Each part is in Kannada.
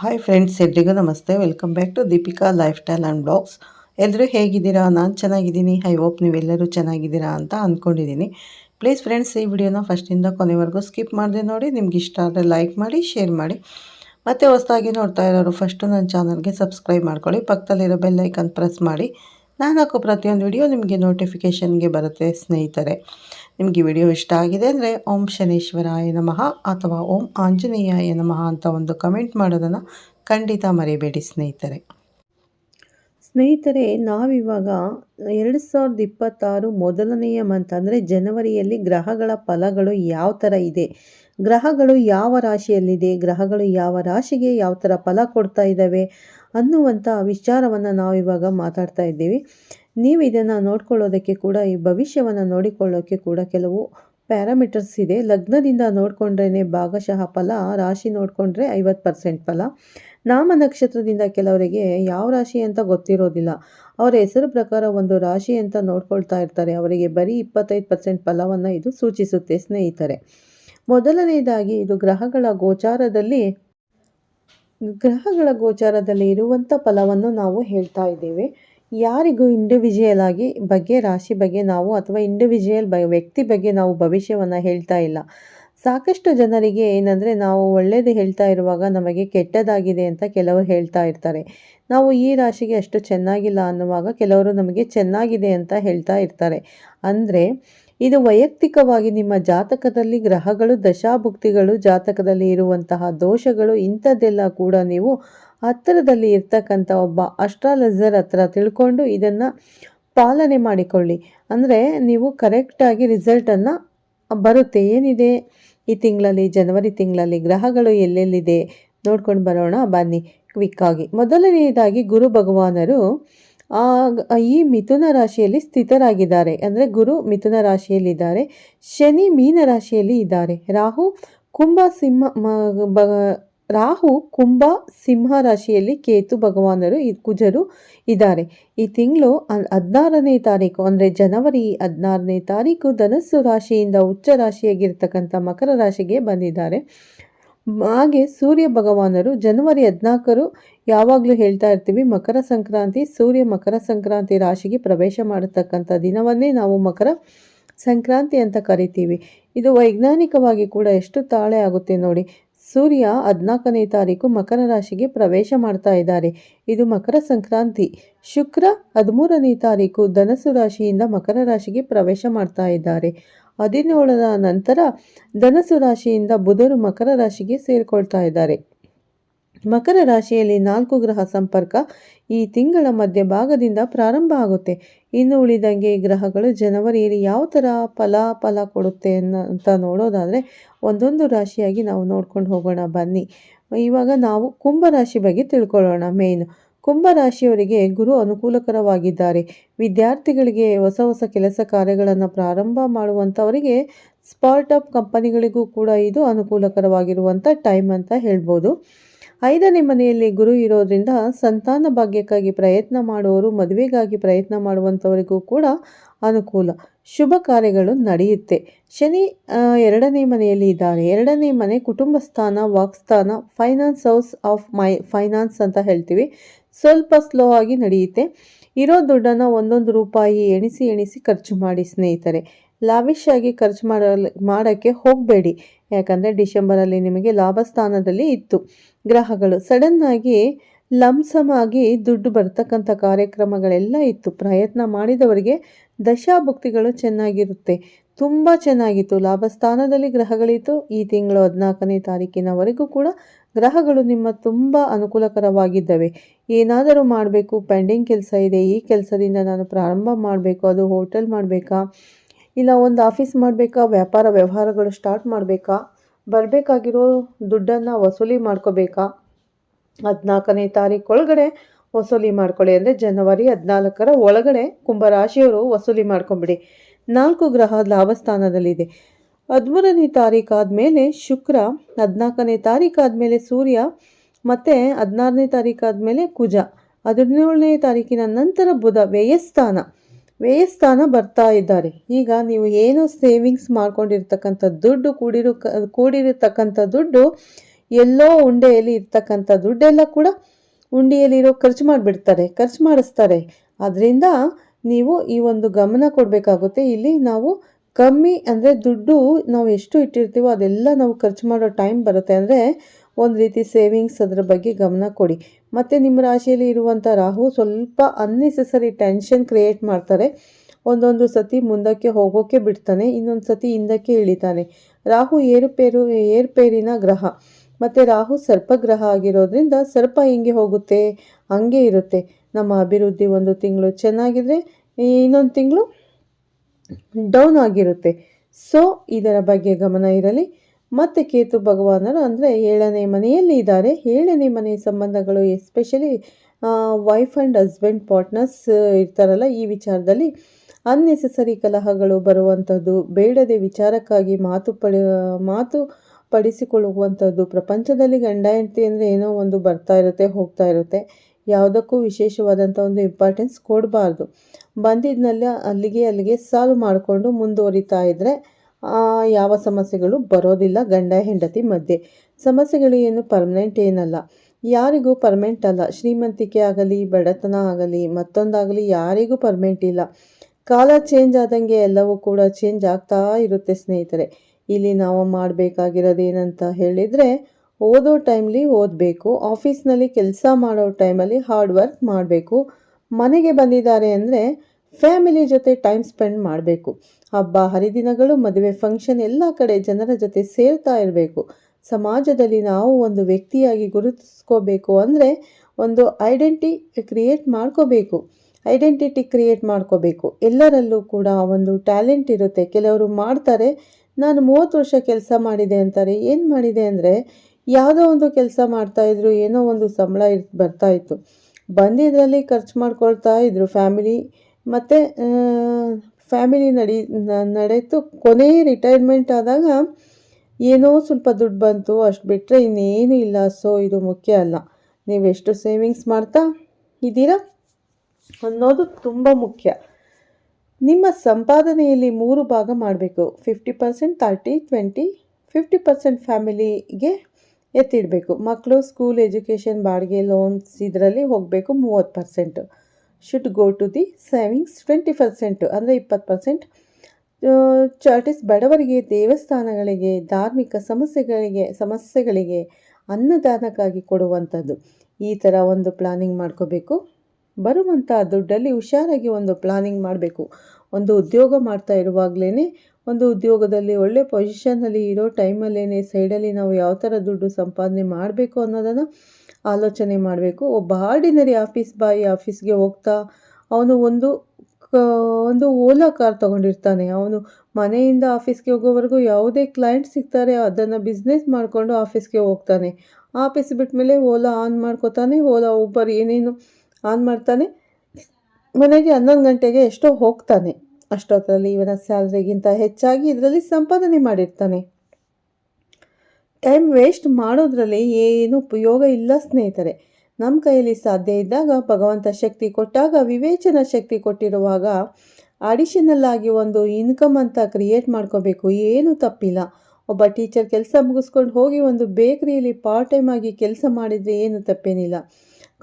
ಹಾಯ್ ಫ್ರೆಂಡ್ಸ್ ಎಲ್ರಿಗೂ ನಮಸ್ತೆ. Welcome back to Deepika life style and blogs ಎಲ್ಲರೂ ಹೇಗಿದ್ದೀರಾ? ನಾನು ಚೆನ್ನಾಗಿದ್ದೀನಿ. ಐ ಹೋಪ್ ನೀವೆಲ್ಲರೂ ಚೆನ್ನಾಗಿದ್ದೀರಾ ಅಂತ ಅಂದ್ಕೊಂಡಿದ್ದೀನಿ ಪ್ಲೀಸ್ ಫ್ರೆಂಡ್ಸ್ ಈ ವಿಡಿಯೋನ ಫಸ್ಟಿಂದ ಕೊನೆವರೆಗೂ ಸ್ಕಿಪ್ ಮಾಡಿದೆ ನೋಡಿ. ನಿಮ್ಗೆ ಇಷ್ಟ ಆದರೆ ಲೈಕ್ ಮಾಡಿ ಶೇರ್ ಮಾಡಿ. ಮತ್ತು ಹೊಸದಾಗಿ ನೋಡ್ತಾ ಇರೋರು ಫಸ್ಟು ನನ್ನ ಚಾನಲ್ಗೆ ಸಬ್ಸ್ಕ್ರೈಬ್ ಮಾಡ್ಕೊಳ್ಳಿ. ಪಕ್ಕದಲ್ಲಿರೋ ಬೆಲ್ ಐಕನ್ ಪ್ರೆಸ್ ಮಾಡಿ. ನಾನು ಹಾಕೋ ಪ್ರತಿಯೊಂದು ವಿಡಿಯೋ ನಿಮಗೆ ನೋಟಿಫಿಕೇಷನ್ಗೆ ಬರುತ್ತೆ ಸ್ನೇಹಿತರೆ. ನಿಮಗೆ ವಿಡಿಯೋ ಇಷ್ಟ ಆಗಿದೆ ಅಂದರೆ ಓಂ ಶನೇಶ್ವರಾಯ ನಮಃ ಅಥವಾ ಓಂ ಆಂಜನೇಯಾಯ ನಮಃ ಅಂತ ಒಂದು ಕಮೆಂಟ್ ಮಾಡೋದನ್ನು ಖಂಡಿತ ಮರೆಯಬೇಡಿ ಸ್ನೇಹಿತರೆ. ಸ್ನೇಹಿತರೆ, ನಾವಿವಾಗ ಎರಡು ಸಾವಿರದ ಇಪ್ಪತ್ತಾರು ಮೊದಲನೆಯ ಮಂತ್ ಅಂದರೆ ಜನವರಿಯಲ್ಲಿ ಗ್ರಹಗಳ ಫಲಗಳು ಯಾವ ಥರ ಇದೆ? ಗ್ರಹಗಳು ಯಾವ ರಾಶಿಯಲ್ಲಿದೆ? ಗ್ರಹಗಳು ಯಾವ ರಾಶಿಗೆ ಯಾವ ಥರ ಫಲ ಕೊಡ್ತಾ ಇದ್ದಾವೆ ಅನ್ನುವಂಥ ವಿಚಾರವನ್ನು ನಾವಿವಾಗ ಮಾತಾಡ್ತಾ ಇದ್ದೀವಿ. ನೀವು ಇದನ್ನು ನೋಡ್ಕೊಳ್ಳೋದಕ್ಕೆ ಕೂಡ, ಈ ಭವಿಷ್ಯವನ್ನು ನೋಡಿಕೊಳ್ಳೋಕ್ಕೆ ಕೂಡ ಕೆಲವು ಪ್ಯಾರಾಮೀಟರ್ಸ್ ಇದೆ. ಲಗ್ನದಿಂದ ನೋಡಿಕೊಂಡ್ರೇ ಭಾಗಶಃ ಫಲ ರಾಶಿ ನೋಡಿಕೊಂಡ್ರೆ ಐವತ್ತು ಪರ್ಸೆಂಟ್ ಫಲ. ನಾಮ ನಕ್ಷತ್ರದಿಂದ ಕೆಲವರಿಗೆ ಯಾವ ರಾಶಿ ಅಂತ ಗೊತ್ತಿರೋದಿಲ್ಲ. ಅವರ ಹೆಸರು ಪ್ರಕಾರ ಒಂದು ರಾಶಿ ಅಂತ ನೋಡ್ಕೊಳ್ತಾ ಇರ್ತಾರೆ. ಅವರಿಗೆ ಬರೀ ಇಪ್ಪತ್ತೈದು ಪರ್ಸೆಂಟ್ ಫಲವನ್ನು ಇದು ಸೂಚಿಸುತ್ತೆ ಸ್ನೇಹಿತರೆ. ಮೊದಲನೆಯದಾಗಿ ಇದು ಗ್ರಹಗಳ ಗೋಚಾರದಲ್ಲಿ ಗ್ರಹಗಳ ಗೋಚಾರದಲ್ಲಿ ಇರುವಂಥ ಫಲವನ್ನು ನಾವು ಹೇಳ್ತಾ ಇದ್ದೇವೆ. ಯಾರಿಗೂ ಇಂಡಿವಿಜುವಲ್ ಆಗಿ ಬಗ್ಗೆ, ರಾಶಿ ಬಗ್ಗೆ ನಾವು ಅಥವಾ ಇಂಡಿವಿಜುವಲ್ ಬ, ವ್ಯಕ್ತಿ ಬಗ್ಗೆ ನಾವು ಭವಿಷ್ಯವನ್ನು ಹೇಳ್ತಾ ಇಲ್ಲ. ಸಾಕಷ್ಟು ಜನರಿಗೆ ಏನಂದರೆ ನಾವು ಒಳ್ಳೆಯದು ಹೇಳ್ತಾ ಇರುವಾಗ ನಮಗೆ ಕೆಟ್ಟದಾಗಿದೆ ಅಂತ ಕೆಲವರು ಹೇಳ್ತಾ ಇರ್ತಾರೆ. ನಾವು ಈ ರಾಶಿಗೆ ಅಷ್ಟು ಚೆನ್ನಾಗಿಲ್ಲ ಅನ್ನುವಾಗ ಕೆಲವರು ನಮಗೆ ಚೆನ್ನಾಗಿದೆ ಅಂತ ಹೇಳ್ತಾ ಇರ್ತಾರೆ. ಅಂದರೆ ಇದು ವೈಯಕ್ತಿಕವಾಗಿ ನಿಮ್ಮ ಜಾತಕದಲ್ಲಿ ಗ್ರಹಗಳು, ದಶಾಭುಕ್ತಿಗಳು, ಜಾತಕದಲ್ಲಿ ಇರುವಂತಹ ದೋಷಗಳು ಇಂಥದ್ದೆಲ್ಲ ಕೂಡ ನೀವು ಹತ್ತಿರದಲ್ಲಿ ಇರ್ತಕ್ಕಂಥ ಒಬ್ಬ ಅಸ್ಟ್ರಾಲಜರ್ ಹತ್ರ ತಿಳ್ಕೊಂಡು ಇದನ್ನು ಪಾಲನೆ ಮಾಡಿಕೊಳ್ಳಿ. ಅಂದರೆ ನೀವು ಕರೆಕ್ಟಾಗಿ ರಿಸಲ್ಟನ್ನು ಬರುತ್ತೆ. ಏನಿದೆ? ಈ ತಿಂಗಳಲ್ಲಿ, ಜನವರಿ ತಿಂಗಳಲ್ಲಿ ಗ್ರಹಗಳು ಎಲ್ಲೆಲ್ಲಿದೆ? ನೋಡ್ಕೊಂಡು ಬರೋಣ, ಬನ್ನಿ. ಕ್ವಿಕ್ಕಾಗಿ ಮೊದಲನೆಯದಾಗಿ ಗುರು ಭಗವಾನರು ಈ ಮಿಥುನ ರಾಶಿಯಲ್ಲಿ ಸ್ಥಿತರಾಗಿದ್ದಾರೆ. ಅಂದರೆ ಗುರು ಮಿಥುನ ರಾಶಿಯಲ್ಲಿದ್ದಾರೆ, ಶನಿ ಮೀನ ರಾಶಿಯಲ್ಲಿ ಇದ್ದಾರೆ. ರಾಹು ಕುಂಭ ಸಿಂಹ ರಾಹು ಕುಂಭ ಸಿಂಹ ರಾಶಿಯಲ್ಲಿ ಕೇತು ಭಗವಾನರು ಕುಜರು ಇದ್ದಾರೆ. ಈ ತಿಂಗಳು ಹದಿನಾರನೇ ತಾರೀಕು, ಅಂದರೆ ಜನವರಿ ಹದಿನಾರನೇ ತಾರೀಕು ಧನಸ್ಸು ರಾಶಿಯಿಂದ ಉಚ್ಚ ರಾಶಿಯಾಗಿರ್ತಕ್ಕಂಥ ಮಕರ ರಾಶಿಗೆ ಬಂದಿದ್ದಾರೆ. ಹಾಗೆ ಸೂರ್ಯ ಭಗವಾನರು ಜನವರಿ ಹದಿನಾಲ್ಕರು ಯಾವಾಗಲೂ ಹೇಳ್ತಾ ಇರ್ತೀವಿ, ಮಕರ ಸಂಕ್ರಾಂತಿ ಸೂರ್ಯ ಮಕರ ಸಂಕ್ರಾಂತಿ ರಾಶಿಗೆ ಪ್ರವೇಶ ಮಾಡತಕ್ಕಂಥ ದಿನವನ್ನೇ ನಾವು ಮಕರ ಸಂಕ್ರಾಂತಿ ಅಂತ ಕರಿತೀವಿ. ಇದು ವೈಜ್ಞಾನಿಕವಾಗಿ ಕೂಡ ಎಷ್ಟು ತಾಳೆ ಆಗುತ್ತೆ ನೋಡಿ. ಸೂರ್ಯ ಹದಿನಾಲ್ಕನೇ ತಾರೀಕು ಮಕರ ರಾಶಿಗೆ ಪ್ರವೇಶ ಮಾಡ್ತಾ ಇದ್ದಾರೆ. ಇದು ಮಕರ ಸಂಕ್ರಾಂತಿ. ಶುಕ್ರ ಹದಿಮೂರನೇ ತಾರೀಕು ಧನಸು ರಾಶಿಯಿಂದ ಮಕರ ರಾಶಿಗೆ ಪ್ರವೇಶ ಮಾಡ್ತಾ ಇದ್ದಾರೆ. ಹದಿನೇಳರ ನಂತರ ಧನಸು ರಾಶಿಯಿಂದ ಬುಧರು ಮಕರ ರಾಶಿಗೆ ಸೇರಿಕೊಳ್ತಾ ಇದ್ದಾರೆ. ಮಕರ ರಾಶಿಯಲ್ಲಿ ನಾಲ್ಕು ಗ್ರಹ ಸಂಪರ್ಕ ಈ ತಿಂಗಳ ಮಧ್ಯಭಾಗದಿಂದ ಪ್ರಾರಂಭ ಆಗುತ್ತೆ. ಇನ್ನು ಉಳಿದಂಗೆ ಗ್ರಹಗಳು ಜನವರಿಯಲ್ಲಿ ಯಾವ ಥರ ಫಲ ಫಲ ಕೊಡುತ್ತೆ ಅಂತ ನೋಡೋದಾದರೆ ಒಂದೊಂದು ರಾಶಿಯಾಗಿ ನಾವು ನೋಡ್ಕೊಂಡು ಹೋಗೋಣ, ಬನ್ನಿ. ಇವಾಗ ನಾವು ಕುಂಭರಾಶಿ ಬಗ್ಗೆ ತಿಳ್ಕೊಳ್ಳೋಣ ಮೇಯ್ನು. ಕುಂಭರಾಶಿಯವರಿಗೆ ಗುರು ಅನುಕೂಲಕರವಾಗಿದ್ದಾರೆ. ವಿದ್ಯಾರ್ಥಿಗಳಿಗೆ ಹೊಸ ಹೊಸ ಕೆಲಸ ಕಾರ್ಯಗಳನ್ನು ಪ್ರಾರಂಭ ಮಾಡುವಂಥವರಿಗೆ ಸ್ಪಾರ್ಟ್ ಕಂಪನಿಗಳಿಗೂ ಕೂಡ ಇದು ಅನುಕೂಲಕರವಾಗಿರುವಂಥ ಟೈಮ್ ಅಂತ ಹೇಳ್ಬೋದು. ಐದನೇ ಮನೆಯಲ್ಲಿ ಗುರು ಇರೋದ್ರಿಂದ ಸಂತಾನ ಭಾಗ್ಯಕ್ಕಾಗಿ ಪ್ರಯತ್ನ ಮಾಡುವವರು, ಮದುವೆಗಾಗಿ ಪ್ರಯತ್ನ ಮಾಡುವಂಥವರಿಗೂ ಕೂಡ ಅನುಕೂಲ. ಶುಭ ಕಾರ್ಯಗಳು ನಡೆಯುತ್ತೆ. ಶನಿ ಎರಡನೇ ಮನೆಯಲ್ಲಿ ಇದ್ದಾರೆ. ಎರಡನೇ ಮನೆ ಕುಟುಂಬ ಸ್ಥಾನ ವಾಕ್ಸ್ಥಾನ finance house of my finance ಅಂತ ಹೇಳ್ತೀವಿ. ಸ್ವಲ್ಪ ಸ್ಲೋ ಆಗಿ ನಡೆಯುತ್ತೆ. ಇರೋ ದುಡ್ಡನ್ನು ಒಂದೊಂದು ರೂಪಾಯಿ ಎಣಿಸಿ ಎಣಿಸಿ ಖರ್ಚು ಮಾಡಿ ಸ್ನೇಹಿತರೆ. ಲಾವಿಶ್ ಆಗಿ ಖರ್ಚು ಮಾಡಲು, ಮಾಡೋಕ್ಕೆ ಹೋಗಬೇಡಿ. ಯಾಕಂದರೆ ಡಿಸೆಂಬರಲ್ಲಿ ನಿಮಗೆ ಲಾಭ ಸ್ಥಾನದಲ್ಲಿ ಇತ್ತು. ಗ್ರಹಗಳು. ಸಡನ್ನಾಗಿ ಲಂಸಮ್ ಆಗಿ ದುಡ್ಡು ಬರ್ತಕ್ಕಂಥ ಕಾರ್ಯಕ್ರಮಗಳೆಲ್ಲ ಇತ್ತು. ಪ್ರಯತ್ನ ಮಾಡಿದವರಿಗೆ ದಶಾಭುಕ್ತಿಗಳು ಚೆನ್ನಾಗಿರುತ್ತೆ. ತುಂಬ ಚೆನ್ನಾಗಿತ್ತು. ಲಾಭ ಸ್ಥಾನದಲ್ಲಿ ಗ್ರಹಗಳಿತ್ತು. ಈ ತಿಂಗಳು ಹದಿನಾಲ್ಕನೇ ತಾರೀಕಿನವರೆಗೂ ಕೂಡ ಗ್ರಹಗಳು ನಿಮ್ಮ ತುಂಬ ಅನುಕೂಲಕರವಾಗಿದ್ದವೆ. ಏನಾದರೂ ಮಾಡಬೇಕು. ಪೆಂಡಿಂಗ್ ಕೆಲಸ ಇದೆ. ಈ ಕೆಲಸದಿಂದ ನಾನು ಪ್ರಾರಂಭ ಮಾಡಬೇಕು. ಅದು ಹೋಟೆಲ್ ಮಾಡಬೇಕಾ? ಇಲ್ಲ, ಒಂದು ಆಫೀಸ್ ಮಾಡಬೇಕಾ? ವ್ಯಾಪಾರ ವ್ಯವಹಾರಗಳು ಸ್ಟಾರ್ಟ್ ಮಾಡಬೇಕಾ? ಬರಬೇಕಾಗಿರೋ ದುಡ್ಡನ್ನು ವಸೂಲಿ ಮಾಡ್ಕೋಬೇಕಾ? ಹದಿನಾಲ್ಕನೇ ತಾರೀಕು ಒಳಗಡೆ ವಸೂಲಿ ಮಾಡ್ಕೊಳ್ಳಿ ಅಂದರೆ ಜನವರಿ ಹದಿನಾಲ್ಕರ ಒಳಗಡೆ ಕುಂಭರಾಶಿಯವರು ವಸೂಲಿ ಮಾಡ್ಕೊಂಬಿಡಿ. ನಾಲ್ಕು ಗ್ರಹ ಲಾಭಸ್ಥಾನದಲ್ಲಿದೆ. ಹದಿಮೂರನೇ ತಾರೀಕಾದ ಮೇಲೆ ಶುಕ್ರ, ಹದಿನಾಲ್ಕನೇ ತಾರೀಕಾದ ಮೇಲೆ ಸೂರ್ಯ, ಮತ್ತು ಹದಿನಾರನೇ ತಾರೀಕಾದ ಮೇಲೆ ಕುಜ. ಹದಿನೇಳನೇ ತಾರೀಕಿನ ನಂತರ ಬುಧ, ವ್ಯಯಸ್ಥಾನ. ವ್ಯಯಸ್ಥಾನ ಬರ್ತಾ ಇದ್ದಾರೆ. ಈಗ ನೀವು ಏನು ಸೇವಿಂಗ್ಸ್ ಮಾಡ್ಕೊಂಡಿರ್ತಕ್ಕಂಥ ದುಡ್ಡು ಕೂಡಿರು, ಕೂಡಿರತಕ್ಕಂಥ ದುಡ್ಡು, ಎಲ್ಲೋ ಉಂಡೆಯಲ್ಲಿ ಇರ್ತಕ್ಕಂಥ ದುಡ್ಡೆಲ್ಲ ಕೂಡ ಉಂಡಿಯಲ್ಲಿರೋ ಖರ್ಚು ಮಾಡಿಬಿಡ್ತಾರೆ, ಖರ್ಚು ಮಾಡಿಸ್ತಾರೆ. ಅದರಿಂದ ನೀವು ಈ ಒಂದು ಗಮನ ಕೊಡಬೇಕಾಗುತ್ತೆ. ಇಲ್ಲಿ ನಾವು ಕಮ್ಮಿ ಅಂದರೆ ದುಡ್ಡು ನಾವು ಎಷ್ಟು ಇಟ್ಟಿರ್ತೀವೋ ಅದೆಲ್ಲ ನಾವು ಖರ್ಚು ಮಾಡೋ ಟೈಮ್ ಬರುತ್ತೆ. ಅಂದರೆ ಒಂದು ರೀತಿ ಸೇವಿಂಗ್ಸ್ ಅದರ ಬಗ್ಗೆ ಗಮನ ಕೊಡಿ. ಮತ್ತು ನಿಮ್ಮ ರಾಶಿಯಲ್ಲಿ ಇರುವಂಥ ರಾಹು ಸ್ವಲ್ಪ ಅನ್ನೆಸೆಸರಿ ಟೆನ್ಷನ್ ಕ್ರಿಯೇಟ್ ಮಾಡ್ತಾರೆ. ಒಂದೊಂದು ಸತಿ ಮುಂದಕ್ಕೆ ಹೋಗೋಕ್ಕೆ ಬಿಡ್ತಾನೆ, ಇನ್ನೊಂದು ಸತಿ ಹಿಂದಕ್ಕೆ ಇಳಿತಾನೆ. ರಾಹು ಏರುಪೇರು, ಏರ್ಪೇರಿನ ಗ್ರಹ. ಮತ್ತು ರಾಹು ಸರ್ಪಗ್ರಹ ಆಗಿರೋದ್ರಿಂದ ಸರ್ಪ ಹೆಂಗೆ ಹೋಗುತ್ತೆ? ಹಂಗೆ ಇರುತ್ತೆ. ನಮ್ಮ ಅಭಿವೃದ್ಧಿ ಒಂದು ತಿಂಗಳು ಚೆನ್ನಾಗಿದ್ರೆ, ಇನ್ನೊಂದು ತಿಂಗಳು ಡೌನ್ ಆಗಿರುತ್ತೆ. ಸೊ ಇದರ ಬಗ್ಗೆ ಗಮನ ಇರಲಿ. ಮತ್ತು ಕೇತು ಭಗವಾನರು ಅಂದರೆ ಏಳನೇ ಮನೆಯಲ್ಲಿ ಇದ್ದಾರೆ. ಏಳನೇ ಮನೆ ಸಂಬಂಧಗಳು especially wife and husband partners ಇರ್ತಾರಲ್ಲ, ಈ ವಿಚಾರದಲ್ಲಿ ಅನ್ನೆಸೆಸರಿ ಕಲಹಗಳು ಬರುವಂಥದ್ದು ಬೇಡದೆ ವಿಚಾರಕ್ಕಾಗಿ ಮಾತು ಪಡಿ, ಮಾತು ಪಡಿಸಿಕೊಳ್ಳುವಂಥದ್ದು ಪ್ರಪಂಚದಲ್ಲಿ ಗಂಡ ಹೆಂಡತಿ ಅಂದರೆ ಏನೋ ಒಂದು ಬರ್ತಾ ಇರುತ್ತೆ, ಹೋಗ್ತಾ ಇರುತ್ತೆ. ಯಾವುದಕ್ಕೂ ವಿಶೇಷವಾದಂಥ ಒಂದು ಇಂಪಾರ್ಟೆನ್ಸ್ ಕೊಡಬಾರ್ದು. ಬಂದಿದ್ದನ್ನೆಲ್ಲ ಅಲ್ಲಿಗೆ ಅಲ್ಲಿಗೆ ಸಾಲ್ವ್ ಮಾಡಿಕೊಂಡು ಮುಂದುವರಿತಾ ಇದ್ದರೆ ಯಾವ ಸಮಸ್ಯೆಗಳು ಬರೋದಿಲ್ಲ, ಗಂಡ, ಹೆಂಡತಿ ಮಧ್ಯೆ. ಸಮಸ್ಯೆಗಳು ಏನು ಪರ್ಮನೆಂಟ್ ಏನಲ್ಲ. ಯಾರಿಗೂ ಪರ್ಮನೆಂಟ್ ಅಲ್ಲ. ಶ್ರೀಮಂತಿಕೆ ಆಗಲಿ, ಬಡತನ ಆಗಲಿ, ಮತ್ತೊಂದಾಗಲಿ ಯಾರಿಗೂ ಪರ್ಮನೆಂಟ್ ಇಲ್ಲ. ಕಾಲ ಚೇಂಜ್ ಆದಂಗೆ ಎಲ್ಲವೂ ಕೂಡ ಚೇಂಜ್ ಆಗ್ತಾ ಇರುತ್ತೆ ಸ್ನೇಹಿತರೆ. ಇಲ್ಲಿ ನಾವು ಮಾಡಬೇಕಾಗಿರೋದೇನಂತ ಹೇಳಿದರೆ, ಓದೋ ಟೈಮ್ಲಿ ಓದಬೇಕು ಆಫೀಸ್ನಲ್ಲಿ ಕೆಲಸ ಮಾಡೋ ಟೈಮಲ್ಲಿ ಹಾರ್ಡ್ ವರ್ಕ್ ಮಾಡಬೇಕು. ಮನೆಗೆ ಬಂದಿದ್ದಾರೆ ಅಂದರೆ ಫ್ಯಾಮಿಲಿ ಜೊತೆ ಟೈಮ್ ಸ್ಪೆಂಡ್ ಮಾಡಬೇಕು. ಹಬ್ಬ, ಹರಿದಿನಗಳು, ಮದುವೆ, ಫಂಕ್ಷನ್ ಎಲ್ಲ ಕಡೆ ಜನರ ಜೊತೆ ಸೇರ್ತಾ ಇರಬೇಕು. ಸಮಾಜದಲ್ಲಿ ನಾವು ಒಂದು ವ್ಯಕ್ತಿಯಾಗಿ ಗುರುತಿಸ್ಕೋಬೇಕು ಅಂದರೆ ಒಂದು ಐಡೆಂಟಿ ಕ್ರಿಯೇಟ್ ಮಾಡ್ಕೋಬೇಕು. ಐಡೆಂಟಿಟಿ ಕ್ರಿಯೇಟ್ ಮಾಡ್ಕೋಬೇಕು. ಎಲ್ಲರಲ್ಲೂ ಕೂಡ ಒಂದು ಟ್ಯಾಲೆಂಟ್ ಇರುತ್ತೆ. ಕೆಲವರು ಮಾಡ್ತಾರೆ, ನಾನು ಮೂವತ್ತು ವರ್ಷ ಕೆಲಸ ಮಾಡಿದೆ ಅಂತಾರೆ. ಏನು ಮಾಡಿದೆ ಅಂದರೆ ಯಾವುದೋ ಒಂದು ಕೆಲಸ ಮಾಡ್ತಾಯಿದ್ರು ಏನೋ ಒಂದು ಸಂಬಳ ಇರ್ ಬರ್ತಾಯಿತ್ತು ಬಂದಿದ್ದರಲ್ಲಿ ಖರ್ಚು ಮಾಡ್ಕೊಳ್ತಾ ಇದ್ರು, ಫ್ಯಾಮಿಲಿ ಮತ್ತು ಫ್ಯಾಮಿಲಿ ನಡಿ ನಡೆಯಿತು ಕೊನೆಯ ರಿಟೈರ್ಮೆಂಟ್ ಆದಾಗ ಏನೋ ಸ್ವಲ್ಪ ದುಡ್ಡು ಬಂತು. ಅಷ್ಟು ಬಿಟ್ಟರೆ ಇನ್ನೇನು ಇಲ್ಲ. ಸೊ ಇದು ಮುಖ್ಯ ಅಲ್ಲ. ನೀವೆಷ್ಟು ಸೇವಿಂಗ್ಸ್ ಮಾಡ್ತಾ ಇದ್ದೀರಾ ಅನ್ನೋದು ತುಂಬ ಮುಖ್ಯ. ನಿಮ್ಮ ಸಂಪಾದನೆಯಲ್ಲಿ ಮೂರು ಭಾಗ ಮಾಡಬೇಕು. Fifty percent thirty twenty fifty percent ಫ್ಯಾಮಿಲಿಗೆ ಎತ್ತಿಡಬೇಕು. ಮಕ್ಕಳು ಸ್ಕೂಲ್ ಎಜುಕೇಷನ್ ಬಾಡಿಗೆ ಲೋನ್ಸ್ ಇದರಲ್ಲಿ ಹೋಗಬೇಕು ಮೂವತ್ತು percent should go to the savings twenty percent ಅಂದರೆ ಇಪ್ಪತ್ತು ಪರ್ಸೆಂಟ್ ಚಾರ್ಟಿಸ್ ಬಡವರಿಗೆ, ದೇವಸ್ಥಾನಗಳಿಗೆ, ಧಾರ್ಮಿಕ ಸಮಸ್ಯೆಗಳಿಗೆ ಸಮಸ್ಯೆಗಳಿಗೆ ಅನ್ನದಾನಕ್ಕಾಗಿ ಕೊಡುವಂಥದ್ದು. ಈ ಥರ ಒಂದು ಪ್ಲಾನಿಂಗ್ ಮಾಡ್ಕೋಬೇಕು. ಬರುವಂಥ ದುಡ್ಡಲ್ಲಿ ಹುಷಾರಾಗಿ ಒಂದು ಪ್ಲಾನಿಂಗ್ ಮಾಡಬೇಕು. ಒಂದು ಉದ್ಯೋಗ ಮಾಡ್ತಾ ಇರುವಾಗಲೇ ಒಂದು ಉದ್ಯೋಗದಲ್ಲಿ ಒಳ್ಳೆ ಪೊಸಿಷನ್ನಲ್ಲಿ ಇರೋ ಟೈಮಲ್ಲೇ ಸೈಡಲ್ಲಿ ನಾವು ಯಾವ ಥರ ದುಡ್ಡು ಸಂಪಾದನೆ ಮಾಡಬೇಕು ಅನ್ನೋದನ್ನು ಆಲೋಚನೆ ಮಾಡಬೇಕು. ಒಬ್ಬ ಆರ್ಡಿನರಿ ಆಫೀಸ್ ಬಾಯ್ ಆಫೀಸ್ಗೆ ಹೋಗ್ತಾ ಅವನು ಒಂದು ಒಂದು ಓಲಾ ಕಾರ್ ತೊಗೊಂಡಿರ್ತಾನೆ. ಅವನು ಮನೆಯಿಂದ ಆಫೀಸ್ಗೆ ಹೋಗೋವರೆಗೂ ಯಾವುದೇ ಕ್ಲೈಂಟ್ ಸಿಗ್ತಾರೆ, ಅದನ್ನು ಬಿಸ್ನೆಸ್ ಮಾಡಿಕೊಂಡು ಆಫೀಸ್ಗೆ ಹೋಗ್ತಾನೆ. ಆಫೀಸ್ ಬಿಟ್ಟ ಮೇಲೆ ಓಲಾ ಆನ್ ಮಾಡ್ಕೋತಾನೆ. ಓಲಾ ಊಬರ್ ಏನೇನು ಆನ್ ಮಾಡ್ತಾನೆ. ಮನೆಗೆ ಹನ್ನೊಂದು ಗಂಟೆಗೆ ಎಷ್ಟೋ ಹೋಗ್ತಾನೆ. ಅಷ್ಟೊತ್ತರಲ್ಲಿ ಇವನ ಸ್ಯಾಲ್ರಿಗಿಂತ ಹೆಚ್ಚಾಗಿ ಇದರಲ್ಲಿ ಸಂಪಾದನೆ ಮಾಡಿರ್ತಾನೆ. ಟೈಮ್ ವೇಸ್ಟ್ ಮಾಡೋದ್ರಲ್ಲಿ ಏನು ಉಪಯೋಗ ಇಲ್ಲ ಸ್ನೇಹಿತರೆ. ನಮ್ಮ ಕೈಯಲ್ಲಿ ಸಾಧ್ಯ ಇದ್ದಾಗ ಭಗವಂತ ಶಕ್ತಿ ಕೊಟ್ಟಾಗ, ವಿವೇಚನ ಶಕ್ತಿ ಕೊಟ್ಟಿರುವಾಗ ಅಡಿಷನಲ್ ಆಗಿ ಒಂದು ಇನ್ಕಮ್ ಅಂತ ಕ್ರಿಯೇಟ್ ಮಾಡ್ಕೋಬೇಕು. ಏನು ತಪ್ಪಿಲ್ಲ. ಒಬ್ಬ ಟೀಚರ್ ಕೆಲಸ ಮುಗಿಸ್ಕೊಂಡು ಹೋಗಿ ಒಂದು ಬೇಕ್ರಿಯಲ್ಲಿ ಪಾರ್ಟ್ ಟೈಮ್ ಆಗಿ ಕೆಲಸ ಮಾಡಿದರೆ ಏನು ತಪ್ಪೇನಿಲ್ಲ.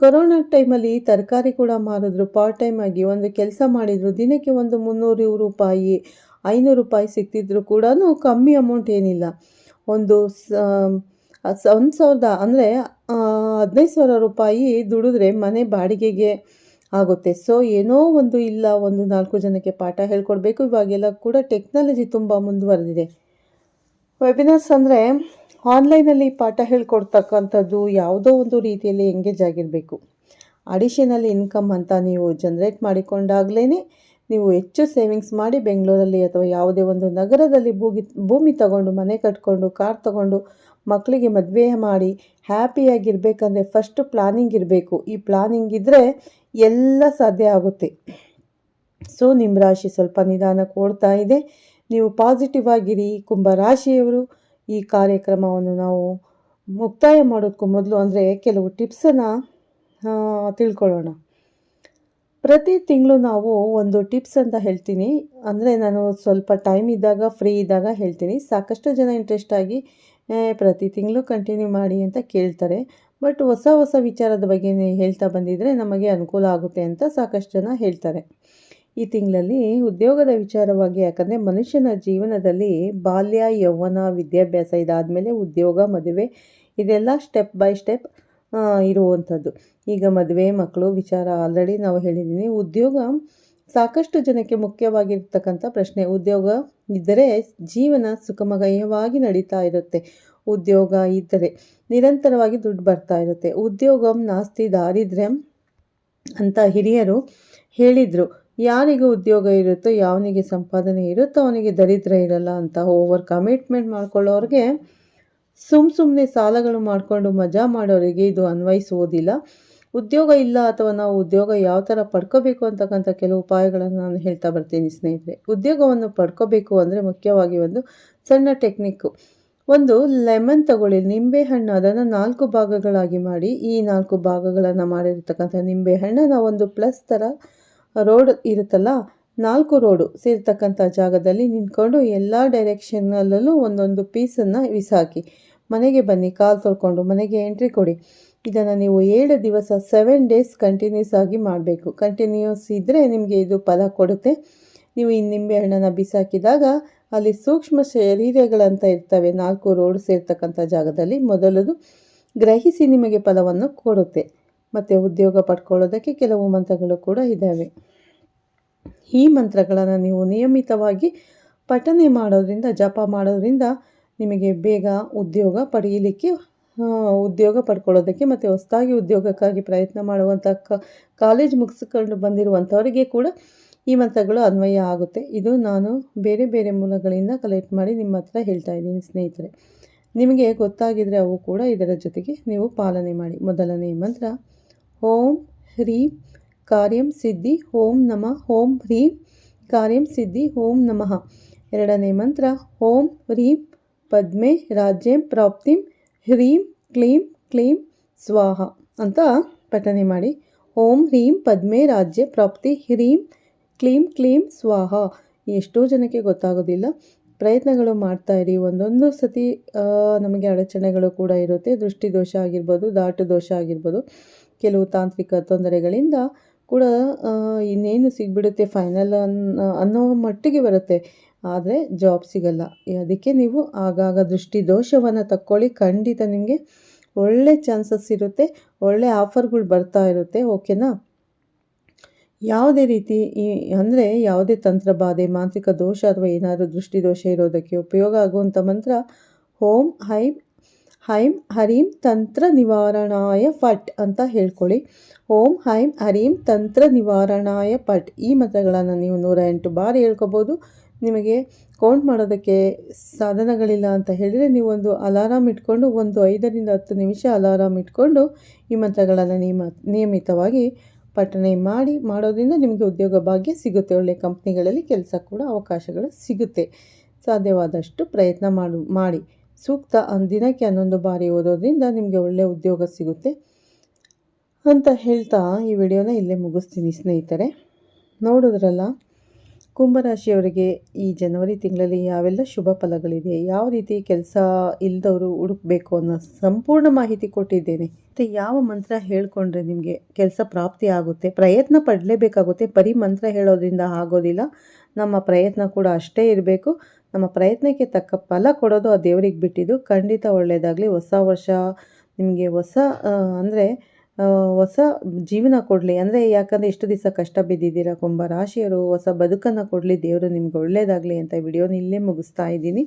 ಕೊರೋನಾ ಟೈಮಲ್ಲಿ ತರಕಾರಿ ಕೂಡ ಮಾರಿದ್ರು ಪಾರ್ಟ್ ಟೈಮ್ ಆಗಿ ಒಂದು ಕೆಲಸ ಮಾಡಿದರು, ದಿನಕ್ಕೆ ಒಂದು ಮುನ್ನೂರು ರೂಪಾಯಿ, ಐನೂರು ರೂಪಾಯಿ ಸಿಗ್ತಿದ್ರು ಕೂಡ ಕಮ್ಮಿ ಅಮೌಂಟ್ ಏನಿಲ್ಲ. ಒಂದು ಒಂದು ಸಾವಿರದ, ಅಂದರೆ ಹದಿನೈದು ಸಾವಿರ ರೂಪಾಯಿ ದುಡಿದ್ರೆ ಮನೆ ಬಾಡಿಗೆಗೆ ಆಗುತ್ತೆ. ಸೊ ಏನೋ ಒಂದು ಇಲ್ಲ, ಒಂದು ನಾಲ್ಕು ಜನಕ್ಕೆ ಪಾಠ ಹೇಳ್ಕೊಡ್ಬೇಕು. ಇವಾಗೆಲ್ಲ ಕೂಡ ಟೆಕ್ನಾಲಜಿ ತುಂಬ ಮುಂದುವರೆದಿದೆ. ವೆಬಿನಾರ್ಸ್ ಅಂದರೆ ಆನ್ಲೈನಲ್ಲಿ ಪಾಠ ಹೇಳ್ಕೊಡ್ತಕ್ಕಂಥದ್ದು ಯಾವುದೋ ಒಂದು ರೀತಿಯಲ್ಲಿ ಎಂಗೇಜ್ ಆಗಿರಬೇಕು. ಅಡಿಷನಲ್ ಇನ್ಕಮ್ ಅಂತ ನೀವು ಜನ್ರೇಟ್ ಮಾಡಿಕೊಂಡಾಗಲೇ ನೀವು ಹೆಚ್ಚು ಸೇವಿಂಗ್ಸ್ ಮಾಡಿ ಬೆಂಗಳೂರಲ್ಲಿ ಅಥವಾ ಯಾವುದೇ ಒಂದು ನಗರದಲ್ಲಿ ಭೂಗಿ, ಭೂಮಿ ತಗೊಂಡು, ಮನೆ ಕಟ್ಕೊಂಡು ಕಾರ್ ತಗೊಂಡು ಮಕ್ಕಳಿಗೆ ಮದುವೆ ಮಾಡಿ ಹ್ಯಾಪಿಯಾಗಿರ್ಬೇಕಂದ್ರೆ ಫಸ್ಟ್ ಪ್ಲಾನಿಂಗ್ ಇರಬೇಕು. ಈ ಪ್ಲಾನಿಂಗ್ ಇದ್ದರೆ ಎಲ್ಲ ಸಾಧ್ಯ ಆಗುತ್ತೆ. ಸೊ ನಿಮ್ಮ ರಾಶಿ ಸ್ವಲ್ಪ ನಿಧಾನ ಕೊಡ್ತಾ ಇದೆ. ನೀವು ಪಾಸಿಟಿವ್ ಆಗಿರಿ. ಕುಂಭ ರಾಶಿಯವರು ಈ ಕಾರ್ಯಕ್ರಮವನ್ನು ನಾವು ಮುಕ್ತಾಯ ಮಾಡೋದಕ್ಕೂ ಮೊದಲು ಅಂದರೆ ಕೆಲವು ಟಿಪ್ಸನ್ನು ತಿಳ್ಕೊಳ್ಳೋಣ. ಪ್ರತಿ ತಿಂಗಳು ನಾವು ಒಂದು ಟಿಪ್ಸ್ ಅಂತ ಹೇಳ್ತೀನಿ. ಅಂದರೆ ನಾನು ಸ್ವಲ್ಪ ಟೈಮ್ ಇದ್ದಾಗ, ಫ್ರೀ ಇದ್ದಾಗ ಹೇಳ್ತೀನಿ. ಸಾಕಷ್ಟು ಜನ ಇಂಟ್ರೆಸ್ಟ್ ಆಗಿ ಪ್ರತಿ ತಿಂಗಳು ಕಂಟಿನ್ಯೂ ಮಾಡಿ ಅಂತ ಕೇಳ್ತಾರೆ. ಬಟ್ ಹೊಸ ಹೊಸ ವಿಚಾರದ ಬಗ್ಗೆ ಹೇಳ್ತಾ ಬಂದಿದ್ದರೆ ನಮಗೆ ಅನುಕೂಲ ಆಗುತ್ತೆ ಅಂತ ಸಾಕಷ್ಟು ಜನ ಹೇಳ್ತಾರೆ. ಈ ತಿಂಗಳಲ್ಲಿ ಉದ್ಯೋಗದ ವಿಚಾರವಾಗಿ ಯಾಕಂದರೆ ಮನುಷ್ಯನ ಜೀವನದಲ್ಲಿ ಬಾಲ್ಯ, ಯೌವನ, ವಿದ್ಯಾಭ್ಯಾಸ ಇದಾದಮೇಲೆ ಉದ್ಯೋಗ, ಮದುವೆ, ಇದೆಲ್ಲ ಸ್ಟೆಪ್ ಬೈ ಸ್ಟೆಪ್ ಇರುವಂಥದ್ದು. ಈಗ ಮದುವೆ, ಮಕ್ಕಳು, ವಿಚಾರ ಆಲ್ರೆಡಿ ನಾವು ಹೇಳಿದ್ದೀನಿ ಉದ್ಯೋಗ ಸಾಕಷ್ಟು ಜನಕ್ಕೆ ಮುಖ್ಯವಾಗಿರ್ತಕ್ಕಂಥ ಪ್ರಶ್ನೆ. ಉದ್ಯೋಗ ಇದ್ದರೆ ಜೀವನ ಸುಖಮಗಯವಾಗಿ ನಡೀತಾ ಇರುತ್ತೆ. ಉದ್ಯೋಗ ಇದ್ದರೆ ನಿರಂತರವಾಗಿ ದುಡ್ಡು ಬರ್ತಾ ಇರುತ್ತೆ. ಉದ್ಯೋಗ ನಾಸ್ತಿ ದಾರಿದ್ರೆ ಅಂತ ಹಿರಿಯರು ಹೇಳಿದರು. ಯಾರಿಗೆ ಉದ್ಯೋಗ ಇರುತ್ತೋ, ಯಾವನಿಗೆ ಸಂಪಾದನೆ ಇರುತ್ತೋ, ಅವನಿಗೆ ದರಿದ್ರ ಇರಲ್ಲ ಅಂತ ಓವರ್ ಕಮಿಟ್ಮೆಂಟ್ ಮಾಡ್ಕೊಳ್ಳೋರಿಗೆ ಸುಮ್ಮ ಸುಮ್ಮನೆ ಸಾಲಗಳು ಮಾಡಿಕೊಂಡು ಮಜಾ ಮಾಡೋರಿಗೆ ಇದು ಅನ್ವಯಿಸುವುದಿಲ್ಲ. ಉದ್ಯೋಗ ಇಲ್ಲ ಅಥವಾ ನಾವು ಉದ್ಯೋಗ ಯಾವ ಥರ ಪಡ್ಕೋಬೇಕು ಅಂತಕ್ಕಂಥ ಕೆಲವು ಉಪಾಯಗಳನ್ನು ನಾನು ಹೇಳ್ತಾ ಬರ್ತೀನಿ ಸ್ನೇಹಿತರೆ. ಉದ್ಯೋಗವನ್ನು ಪಡ್ಕೋಬೇಕು ಅಂದರೆ ಮುಖ್ಯವಾಗಿ ಒಂದು ಸಣ್ಣ ಟೆಕ್ನಿಕ್ಕು ಒಂದು ಲೆಮನ್ ತಗೊಳ್ಳಿ ನಿಂಬೆಹಣ್ಣು ಅದನ್ನು ನಾಲ್ಕು ಭಾಗಗಳಾಗಿ ಮಾಡಿ, ಈ ನಾಲ್ಕು ಭಾಗಗಳನ್ನು ಮಾಡಿರ್ತಕ್ಕಂಥ ನಿಂಬೆ ಹಣ್ಣನ್ನು ಒಂದು ಪ್ಲಸ್ ಥರ ರೋಡ್ ಇರುತ್ತಲ್ಲ, ನಾಲ್ಕು ರೋಡು ಸೇರ್ತಕ್ಕಂಥ ಜಾಗದಲ್ಲಿ ನಿಂತ್ಕೊಂಡು ಎಲ್ಲ ಡೈರೆಕ್ಷನ್ನಲ್ಲೂ ಒಂದೊಂದು ಪೀಸನ್ನು ಬಿಸಾಕಿ ಮನೆಗೆ ಬನ್ನಿ, ಕಾಲು ತೊಳ್ಕೊಂಡು ಮನೆಗೆ ಎಂಟ್ರಿ ಕೊಡಿ. ಇದನ್ನು ನೀವು ಏಳು ದಿವಸ ಸೆವೆನ್ ಡೇಸ್ ಕಂಟಿನ್ಯೂಸ್ ಆಗಿ ಮಾಡಬೇಕು. ಕಂಟಿನ್ಯೂಸ್ ಇದ್ದರೆ ನಿಮಗೆ ಇದು ಫಲ ಕೊಡುತ್ತೆ. ನೀವು ಈ ನಿಂಬೆ ಹಣ್ಣನ್ನು ಬಿಸಾಕಿದಾಗ ಅಲ್ಲಿ ಸೂಕ್ಷ್ಮ ಶರೀರಗಳಂತ ಇರ್ತವೆ, ನಾಲ್ಕು ರೋಡ್ ಸೇರ್ತಕ್ಕಂಥ ಜಾಗದಲ್ಲಿ. ಮೊದಲದು ಗ್ರಹಿಸಿ ನಿಮಗೆ ಫಲವನ್ನು ಕೊಡುತ್ತೆ. ಮತ್ತು ಉದ್ಯೋಗ ಪಡ್ಕೊಳ್ಳೋದಕ್ಕೆ ಕೆಲವು ಮಂತ್ರಗಳು ಕೂಡ ಇದ್ದಾವೆ ಈ ಮಂತ್ರಗಳನ್ನು ನೀವು ನಿಯಮಿತವಾಗಿ ಪಠನೆ ಮಾಡೋದ್ರಿಂದ, ಜಪ ಮಾಡೋದ್ರಿಂದ ನಿಮಗೆ ಬೇಗ ಉದ್ಯೋಗ ಪಡೆಯಲಿಕ್ಕೆ ಉದ್ಯೋಗ ಪಡ್ಕೊಳ್ಳೋದಕ್ಕೆ ಮತ್ತು ಹೊಸದಾಗಿ ಉದ್ಯೋಗಕ್ಕಾಗಿ ಪ್ರಯತ್ನ ಮಾಡುವಂಥ ಕ, ಕಾಲೇಜ್ ಮುಗಿಸ್ಕೊಂಡು ಬಂದಿರುವಂಥವರಿಗೆ ಕೂಡ ಈ ಮಂತ್ರಗಳು ಅನ್ವಯ ಆಗುತ್ತೆ. ಇದು ನಾನು ಬೇರೆ ಬೇರೆ ಮೂಲಗಳಿಂದ ಕಲೆಕ್ಟ್ ಮಾಡಿ ನಿಮ್ಮ ಹತ್ರ ಹೇಳ್ತಾ ಇದ್ದೀನಿ ಸ್ನೇಹಿತರೆ. ನಿಮಗೆ ಗೊತ್ತಾಗಿದರೆ ಅವು ಕೂಡ ಇದರ ಜೊತೆಗೆ ನೀವು ಪಾಲನೆ ಮಾಡಿ. ಮೊದಲನೇ ಮಂತ್ರ, ಓಂ ಹ್ರೀಂ ಕಾರ್ಯಂ ಸಿದ್ಧಿ, ಓಂ ನಮಃ, ಓಂ ಹ್ರೀಂ ಕಾರ್ಯಂ ಸಿದ್ಧಿ, ಓಂ ನಮಃ. ಎರಡನೇ ಮಂತ್ರ, ಓಂ ಹ್ರೀಂ ಪದ್ಮೆ, ರಾಜ್ಯಂ, ಪ್ರಾಪ್ತಿಂ, ಹ್ರೀಂ, ಕ್ಲೀಂ ಕ್ಲೀಂ, ಸ್ವಾಹ ಅಂತ ಪಠನೆ ಮಾಡಿ. ಓಂ, ಹ್ರೀಂ, ಪದ್ಮೆ, ರಾಜ್ಯ, ಪ್ರಾಪ್ತಿ, ಹ್ರೀಂ, ಕ್ಲೀಂ ಕ್ಲೀಂ, ಸ್ವಾಹ. ಎಷ್ಟೋ ಜನಕ್ಕೆ ಗೊತ್ತಾಗೋದಿಲ್ಲ. ಪ್ರಯತ್ನಗಳು ಮಾಡ್ತಾ ಇರಿ. ಒಂದೊಂದು ಸತಿ ನಮಗೆ ಅಡಚಣೆಗಳು ಕೂಡ ಇರುತ್ತೆ. ದೃಷ್ಟಿ ದೋಷ ಆಗಿರ್ಬೋದು ದಾಟು ದೋಷ ಆಗಿರ್ಬೋದು. ಕೆಲವು ತಾಂತ್ರಿಕ ತೊಂದರೆಗಳಿಂದ ಕೂಡ ಇನ್ನೇನು ಸಿಗ್ಬಿಡುತ್ತೆ? ಫೈನಲ್ ಅನ್ನೋ ಮಟ್ಟಿಗೆ ಬರುತ್ತೆ. ಆದರೆ ಜಾಬ್ ಸಿಗಲ್ಲ. ಅದಕ್ಕೆ ನೀವು ಆಗಾಗ ದೃಷ್ಟಿ ದೋಷವನ್ನು ತಕ್ಕೊಳ್ಳಿ. ಖಂಡಿತ ನಿಮಗೆ ಒಳ್ಳೆ ಚಾನ್ಸಸ್ ಇರುತ್ತೆ. ಒಳ್ಳೆ ಆಫರ್ಗಳು ಬರ್ತಾ ಇರುತ್ತೆ. ಓಕೆನಾ ಯಾವುದೇ ರೀತಿ ಈ, ಅಂದರೆ ಯಾವುದೇ ತಂತ್ರ ಬಾಧೆ ಮಾಂತ್ರಿಕ ದೋಷ ಅಥವಾ ಏನಾದರೂ ದೃಷ್ಟಿ ದೋಷ ಇರೋದಕ್ಕೆ ಉಪಯೋಗ ಆಗುವಂಥ ಮಂತ್ರ, ಓಂ ಹೈಂ ಹೈಂ ಹರೀಂ ತಂತ್ರ ನಿವಾರಣಾಯ ಫಟ್ ಅಂತ ಹೇಳ್ಕೊಳ್ಳಿ. ಓಂ ಹೈಂ ಹರೀಂ ತಂತ್ರ ನಿವಾರಣಾಯ ಪಟ್ ಈ ಮಂತ್ರಗಳನ್ನು ನೀವು ನೂರ ಎಂಟು ಬಾರಿ ಹೇಳ್ಕೊಬೋದು. ನಿಮಗೆ ಕೌಂಟ್ ಮಾಡೋದಕ್ಕೆ ಸಾಧನಗಳಿಲ್ಲ ಅಂತ ಹೇಳಿದರೆ ನೀವು ಒಂದು ಅಲಾರಾಮ್ ಇಟ್ಕೊಂಡು ಒಂದು ಐದರಿಂದ ಹತ್ತು ನಿಮಿಷ ಅಲಾರಾಮ್ ಇಟ್ಕೊಂಡು ಈ ಮಂತ್ರಗಳನ್ನು ನಿಯಮ, ನಿಯಮಿತವಾಗಿ ಪಠನೆ ಮಾಡಿ, ಮಾಡೋದ್ರಿಂದ ನಿಮಗೆ ಉದ್ಯೋಗ ಭಾಗ್ಯ ಸಿಗುತ್ತೆ. ಒಳ್ಳೆಯ ಕಂಪ್ನಿಗಳಲ್ಲಿ ಕೆಲಸ ಕೂಡ ಅವಕಾಶಗಳು ಸಿಗುತ್ತೆ. ಸಾಧ್ಯವಾದಷ್ಟು ಪ್ರಯತ್ನ ಮಾಡು, ಮಾಡಿ. ಸೂಕ್ತ ದಿನಕ್ಕೆ ಹನ್ನೊಂದು ಬಾರಿ ಓದೋದ್ರಿಂದ ನಿಮಗೆ ಒಳ್ಳೆಯ ಉದ್ಯೋಗ ಸಿಗುತ್ತೆ ಅಂತ ಹೇಳ್ತಾ ಈ ವಿಡಿಯೋನ ಇಲ್ಲೇ ಮುಗಿಸ್ತೀನಿ ಸ್ನೇಹಿತರೆ. ನೋಡಿದ್ರಲ್ಲ ಕುಂಭರಾಶಿಯವರಿಗೆ ಈ ಜನವರಿ ತಿಂಗಳಲ್ಲಿ ಯಾವೆಲ್ಲ ಶುಭ ಫಲಗಳಿದೆ, ಯಾವ ರೀತಿ ಕೆಲಸ ಇಲ್ಲದವರು ಹುಡುಕಬೇಕು ಅನ್ನೋ ಸಂಪೂರ್ಣ ಮಾಹಿತಿ ಕೊಟ್ಟಿದ್ದೇನೆ. ಮತ್ತು ಯಾವ ಮಂತ್ರ ಹೇಳ್ಕೊಂಡ್ರೆ ನಿಮಗೆ ಕೆಲಸ ಪ್ರಾಪ್ತಿ ಆಗುತ್ತೆ? ಪ್ರಯತ್ನ ಪಡಲೇಬೇಕಾಗುತ್ತೆ. ಬರೀ ಮಂತ್ರ ಹೇಳೋದ್ರಿಂದ ಆಗೋದಿಲ್ಲ. ನಮ್ಮ ಪ್ರಯತ್ನ ಕೂಡ ಅಷ್ಟೇ ಇರಬೇಕು. ನಮ್ಮ ಪ್ರಯತ್ನಕ್ಕೆ ತಕ್ಕ ಫಲ ಕೊಡೋದು ಆ ದೇವರಿಗೆ ಬಿಟ್ಟಿದ್ದು ಖಂಡಿತ ಒಳ್ಳೆಯದಾಗಲಿ ಹೊಸ ವರ್ಷ ನಿಮಗೆ ಹೊಸ ಅಂದರೆ ಹೊಸ ಜೀವನ ಕೊಡಲಿ. ಅಂದರೆ ಯಾಕಂದರೆ ಇಷ್ಟು ದಿವಸ ಕಷ್ಟ ಬಿದ್ದಿದ್ದೀರಾ ಕುಂಭ ರಾಶಿಯರು, ಹೊಸ ಬದುಕನ್ನು ಕೊಡಲಿ. ದೇವರು ನಿಮ್ಗೆ ಒಳ್ಳೆಯದಾಗಲಿ ಅಂತ ವಿಡಿಯೋನ ಇಲ್ಲೇ ಮುಗಿಸ್ತಾ ಇದ್ದೀನಿ.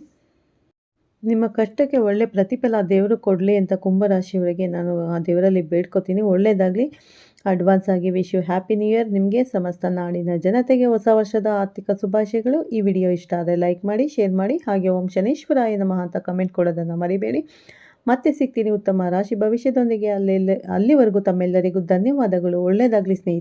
ನಿಮ್ಮ ಕಷ್ಟಕ್ಕೆ ಒಳ್ಳೆ ಪ್ರತಿಫಲ ದೇವರು ಕೊಡಲಿ ಅಂತ ಕುಂಭರಾಶಿಯವರಿಗೆ ನಾನು ಆ ದೇವರಲ್ಲಿ ಬೇಡ್ಕೋತೀನಿ. ಒಳ್ಳೆಯದಾಗಲಿ ಅಡ್ವಾನ್ಸ್ ಆಗಿ wish you happy new year ನಿಮಗೆ ಸಮಸ್ತ ನಾಡಿನ ಜನತೆಗೆ ಹೊಸ ವರ್ಷದ ಆರ್ಥಿಕ ಶುಭಾಶಯಗಳು. ಈ ವಿಡಿಯೋ ಇಷ್ಟ ಆದರೆ ಲೈಕ್ ಮಾಡಿ ಶೇರ್ ಮಾಡಿ. ಹಾಗೆ ಓಂ ಶನೇಶ್ವರಾಯ ನಮಃ ಅಂತ ಕಮೆಂಟ್ ಕೊಡೋದನ್ನು ಮರಿಬೇಡಿ. ಮತ್ತೆ ಸಿಗ್ತೀನಿ ಉತ್ತಮ ರಾಶಿ ಭವಿಷ್ಯದೊಂದಿಗೆ ಅಲ್ಲೆಲ್ಲ ಅಲ್ಲಿವರೆಗೂ ತಮ್ಮೆಲ್ಲರಿಗೂ ಧನ್ಯವಾದಗಳು. ಒಳ್ಳೆಯದಾಗಲಿ ಸ್ನೇಹಿತರೆ.